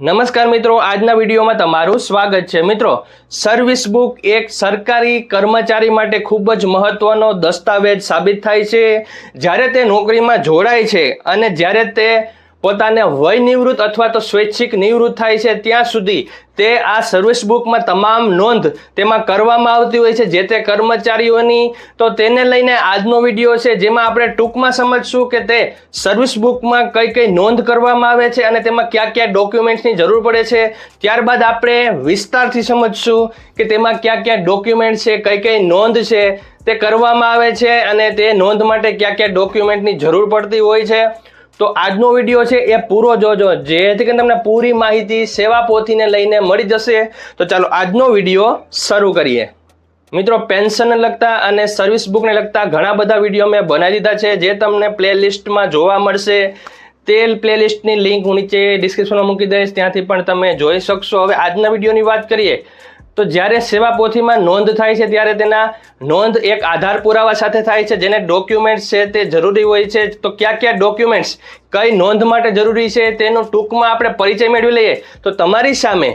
નમસ્કાર મિત્રો, આજના વિડીયોમાં તમારું સ્વાગત છે. મિત્રો સર્વિસ બુક એક સરકારી કર્મચારી માટે ખૂબ જ મહત્વનો દસ્તાવેજ સાબિત થાય છે. જ્યારે તે નોકરીમાં જોડાય છે અને જ્યારે તે પોતાને વય નિવૃત્ત અથવા તો સ્વૈચ્છિક નિવૃત્ત થાય છે ત્યાં સુધી તે આ સર્વિસ બુકમાં તમામ નોંધ તેમાં કરવામાં આવતી હોય છે. જે તે કર્મચારીઓની તો તેને લઈને આજનો વીડિયો છે જેમાં આપણે ટૂંકમાં સમજશું કે તે સર્વિસ બુકમાં કઈ કઈ નોંધ કરવામાં આવે છે અને તેમાં કયા કયા ડોક્યુમેન્ટ્સની જરૂર પડે છે. ત્યારબાદ આપણે વિસ્તારથી સમજશું કે તેમાં કયા કયા ડોક્યુમેન્ટ છે, કઈ કઈ નોંધ છે તે કરવામાં આવે છે અને તે નોંધ માટે કયા કયા ડોક્યુમેન્ટની જરૂર પડતી હોય છે. તો આજનો વીડિયો છે એ પૂરો જોજો. જેથી કરીને તમને પૂરી માહિતી સેવા પોથીને લઈને મળી જશે. તો ચાલો આજનો વીડિયો શરૂ કરીએ. મિત્રો, પેન્શનને લગતા અને સર્વિસ બુકને લગતા ઘણા બધા વીડિયો મેં બનાવી દીધા છે. જે તમને પ્લેલિસ્ટમાં જોવા મળશે. તે પ્લેલિસ્ટની લિંક હું નીચે ડિસ્ક્રિપ્શનમાં મૂકી દઈશ. ત્યાંથી પણ તમે જોઈ શકશો. હવે આજના વિડીયોની વાત કરીએ. તો જ્યારે સેવા પોથીમાં નોંધ થાય છે, ત્યારે તેના નોંધ એક આધાર પુરાવા સાથે થાય છે, જેને ડોક્યુમેન્ટ્સ છે તે જરૂરી હોય છે. તો કયા કયા ડોક્યુમેન્ટ્સ કઈ નોંધ માટે જરૂરી છે, તેનો ટૂંકમાં આપણે પરિચય મેળવી લઈએ. તો તમારી સામે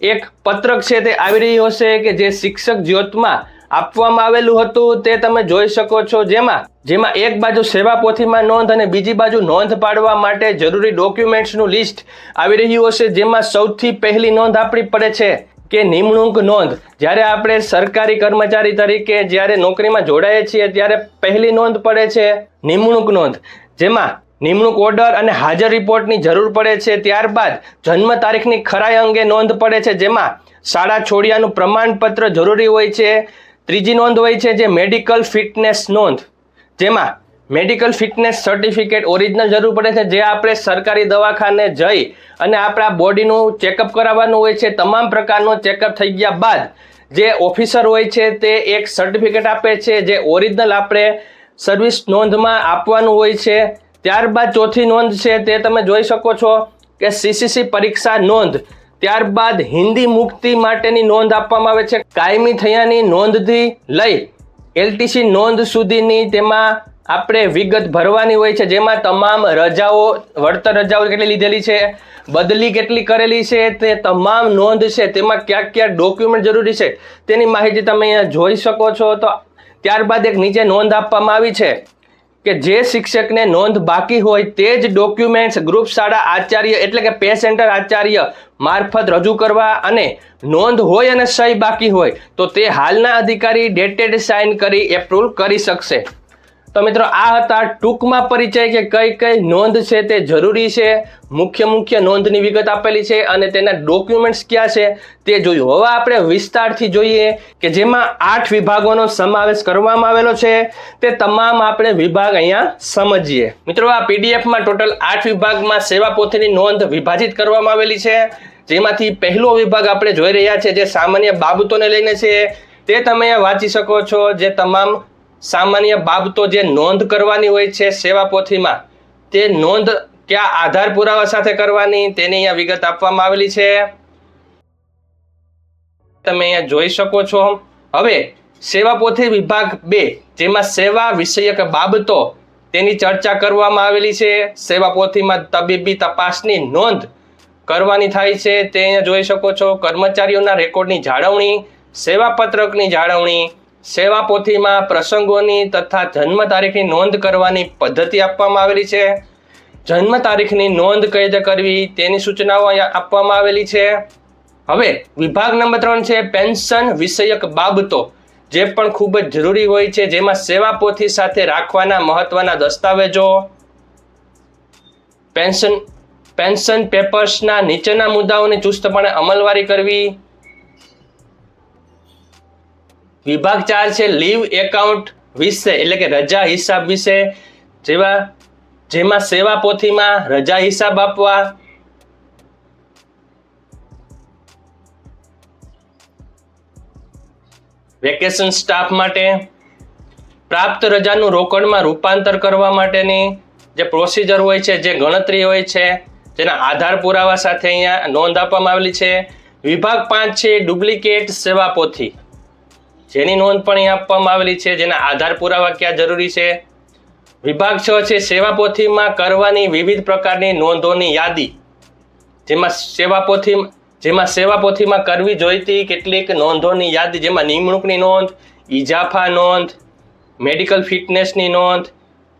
એક પત્રક છે તે આવી રહ્યું હશે કે જે શિક્ષક જ્યોતમાં આપવામાં આવેલું હતું, તે તમે જોઈ શકો છો. જેમાં જેમાં એક બાજુ સેવા પોથીમાં નોંધ અને બીજી બાજુ નોંધ પાડવા માટે જરૂરી ડોક્યુમેન્ટ્સનું લિસ્ટ આવી રહ્યું હશે, જેમાં સૌથી પહેલી નોંધ આપણી પડે છે. કે નિમણૂક નોંધ. જ્યારે આપણે સરકારી કર્મચારી તરીકે જ્યારે નોકરીમાં જોડાઈએ છીએ, ત્યારે પહેલી નોંધ પડે છે નિમણૂક નોંધ. જેમાં નિમણૂક ઓર્ડર અને હાજર રિપોર્ટની જરૂર પડે છે. ત્યારબાદ જન્મ તારીખની ખરાઈ અંગે નોંધ પડે છે. જેમાં શાળા છોડ્યાનું પ્રમાણપત્ર જરૂરી હોય છે. ત્રીજી નોંધ હોય છે જે મેડિકલ ફિટનેસ નોંધ. જેમાં મેડિકલ ફિટનેસ સર્ટિફિકેટ ઓરિજિનલ જરૂર પડે છે. જે આપણે સરકારી દવાખાને જઈ અને આપણા બોડીનું ચેકઅપ કરાવવાનું હોય છે, તમામ પ્રકારનું ચેકઅપ થઈ ગયા બાદ જે ઓફિસર હોય છે તે એક સર્ટિફિકેટ આપે છે. જે ઓરિજિનલ આપણે સર્વિસ નોંધમાં આપવાનું હોય છે. ત્યારબાદ ચોથી નોંધ છે તે તમે જોઈ શકો છો કે સીસીસી પરીક્ષા નોંધ. ત્યારબાદ હિન્દી મુક્તિ માટેની નોંધ આપવામાં આવે છે. કાયમી થયાની નોંધથી લઈ એલટીસી નોંધ સુધીની તેમાં આપણે વિગત ભરવાની હોય છે, જેમાં તમામ રજાઓ, વળતર રજાઓ કેટલી લીધેલી છે, બદલી કેટલી કરેલી છે, તે તમામ નોંધ છે, તેમાં ક્યાં ક્યાં ડોક્યુમેન્ટ જરૂરી છે. તેની માહિતી તમે અહીંયા જોઈ શકો છો. તો ત્યારબાદ એક નીચે નોંધ આપવામાં આવી છે કે જે શિક્ષકને નોંધ બાકી હોય તે જ ડોક્યુમેન્ટ્સ ગ્રુપ શાળા આચાર્ય એટલે કે પે સેન્ટર આચાર્ય મારફત રજૂ કરવા અને નોંધ હોય અને સહી બાકી હોય, તો તે હાલના અધિકારી ડેટેડ સાઇન કરી એપ્રુવ કરી શકશે. તો મિત્રો, આ હતા ટૂંકમાં પરિચય કે કઈ કઈ નોંધ છે તે જરૂરી છે. મુખ્ય મુખ્ય નોંધની વિગત આપેલી છે અને તેના ડોક્યુમેન્ટ્સ ક્યાં છે તે જોયું. હવે આપણે વિસ્તારથી જોઈએ કે જેમાં આઠ વિભાગોનો સમાવેશ કરવામાં આવેલો છે. તે તમામ આપણે વિભાગ અહીંયા સમજીએ. મિત્રો, આ પીડીએફમાં ટોટલ આઠ વિભાગમાં સેવા પોથીની નોંધ વિભાજિત કરવામાં આવેલી છે. જેમાંથી પહેલો વિભાગ આપણે જોઈ રહ્યા છે જે સામાન્ય બાબતોને લઈને છે. તે તમે વાંચી શકો છો જે તમામ સામાન્ય બાબતો જે નોંધ કરવાની હોય છે સેવા પોથીમાં, તે નોંધ કયા આધાર પુરાવા સાથે કરવાની તેની અહીંયા વિગત આપવામાં આવેલી છે. તમે અહીંયા જોઈ શકો છો. હવે, સેવા પોથી વિભાગ બે, જેમાં સેવા વિષયક બાબતો તેની ચર્ચા કરવામાં આવેલી છે. સેવા પોથીમાં તબીબી તપાસની નોંધ કરવાની થાય છે. તે અહીંયા જોઈ શકો છો. કર્મચારીઓના રેકોર્ડની જાળવણી, સેવા પત્રકની જાળવણી સેવા પોથીમાં પ્રસંગોની તથા જન્મ તારીખની નોંધ કરવાની પદ્ધતિ આપવામાં આવેલી છે. જન્મ તારીખની નોંધ કઈ રીતે કરવી તેની સૂચનાઓ આપવામાં આવેલી છે. હવે વિભાગ નંબર ત્રણ છે પેન્શન વિષયક બાબતો, જે પણ ખૂબ જ જરૂરી હોય છે, જેમાં સેવા પોથી સાથે રાખવાના મહત્વના દસ્તાવેજો, પેન્શન પેન્શન પેપર્સના નીચેના મુદ્દાઓની ચુસ્તપણે અમલવારી કરવી વિભાગ ચાર છે, લીવ એકાઉન્ટ વિશે, એટલે કે રજા હિસાબ વિશે. જેવા, જેમાં સેવા પોથીમાં રજા હિસાબ આપવા. વેકેશન સ્ટાફ માટે. પ્રાપ્ત રજાનું રોકડમાં રૂપાંતર કરવા માટેની જે પ્રોસિજર હોય છે, જે ગણતરી હોય છે, જેના આધાર પુરાવા સાથે અહીંયા નોંધ આપવામાં આવેલી છે. વિભાગ પાંચ છે, ડુપ્લિકેટ સેવા પોથી. જેની નોંધ પણ અહીં આપવામાં આવેલી છે, જેના આધાર પુરાવા ક્યાં જરૂરી છે? વિભાગ છ છે સેવા પોથીમાં કરવાની વિવિધ પ્રકારની નોંધોની યાદી. જેમાં સેવાપોથી, જેમાં સેવાપોથીમાં કરવી જોઈતી કેટલીક નોંધોની યાદી, જેમાં નિમણૂકની નોંધ ઇજાફા નોંધ, મેડિકલ ફિટનેસની નોંધ,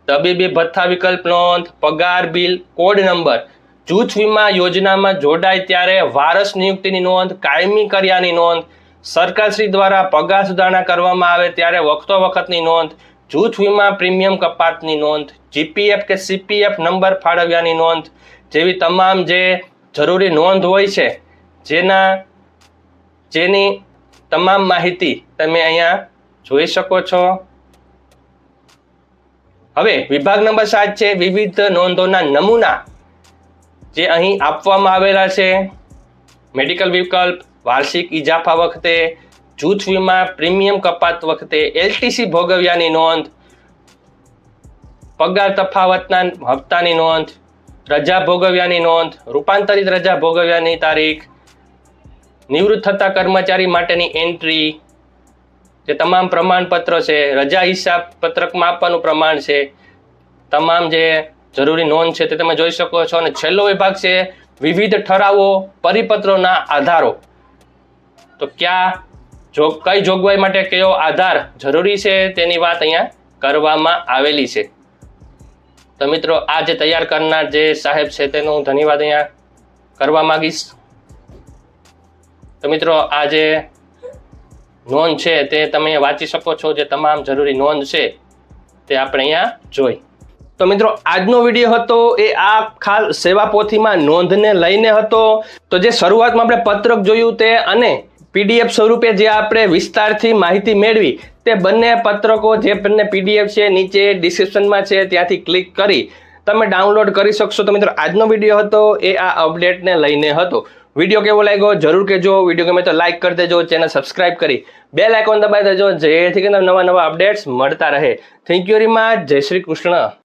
તબીબી ભથ્થા વિકલ્પ નોંધ, પગાર બિલ, કોડ નંબર, જૂથ વીમા યોજનામાં જોડાય ત્યારે વારસ નિયુક્તિની નોંધ, કાયમી કર્યાની નોંધ સરકારશ્રી દ્વારા પગાર સુધારણા કરવામાં આવે ત્યારે વખતો વખતની નોંધ, જૂથ વીમા પ્રીમિયમ કપાતની નોંધ, જીપીએફ કે સીપીએફ નંબર ફાળવ્યાની નોંધ જેવી તમામ જે જરૂરી નોંધ હોય છે, જેના, જેની તમામ માહિતી તમે અહીંયા જોઈ શકો છો. હવે વિભાગ નંબર સાત છે, વિવિધ નોંધોના નમૂના જે અહીં આપવામાં આવેલા છે. મેડિકલ વિકલ્પ વાર્ષિક ઇજાફા વખતે, જૂથ વીમા પ્રીમિયમ કપાત વખતે, એલટીસી ભોગવ્યાની નોંધ, પગાર તફાવતના હપ્તાની નોંધ, રજા ભોગવ્યાની નોંધ, રૂપાંતરિત રજા ભોગવ્યાની તારીખ નિવૃત્ત થતા કર્મચારી માટેની એન્ટ્રી, જે તમામ પ્રમાણપત્રો છે, રજા હિસાબ પત્રકમાં આપવાનું પ્રમાણ છે, તમામ જે જરૂરી નોંધ છે તે તમે જોઈ શકો છો. અને છેલ્લો વિભાગ છે, વિવિધ ઠરાવો પરિપત્રોના આધારો. તો ક્યાં જો, કઈ જોગવાઈ માટે કયો આધાર જરૂરી છે તેની વાત અહીંયા કરવામાં આવેલી છે. તો મિત્રો, આ જે તૈયાર કરનાર જે સાહેબ છે તેનો હું ધન્યવાદ અહીંયા કરવા માંગીશ. તો મિત્રો, આ જે નોંધ છે તે તમે વાંચી શકો છો, જે તમામ જરૂરી નોંધ છે તે આપણે અહીંયા જોઈ. તો મિત્રો, આજનો વીડિયો હતો એ આ ખાસ સેવા પોથીમાં નોંધને લઈને હતો. તો જે શરૂઆતમાં આપણે પત્રક જોયું તે અને પીડીએફ સ્વરૂપે જે આપણે વિસ્તારથી માહિતી મેળવી, તે બંને પત્રકો જે બંને પીડીએફ છે, નીચે ડિસ્ક્રિપ્શનમાં છે, ત્યાંથી ક્લિક કરી તમે ડાઉનલોડ કરી શકશો. તો મિત્રો, આજનો વીડિયો હતો, એ આ અપડેટને લઈને હતો. વીડિયો કેવો લાગ્યો? જરૂર કહેજો. વીડિયો ગમે તો લાઇક કરી દેજો, ચેનલ સબસ્ક્રાઇબ કરી બે લાઇકોન દબાવી દેજો, જેથી કરીને નવા નવા અપડેટ્સ મળતા રહે. થેન્ક યુ વેરી મચ જય શ્રી કૃષ્ણ.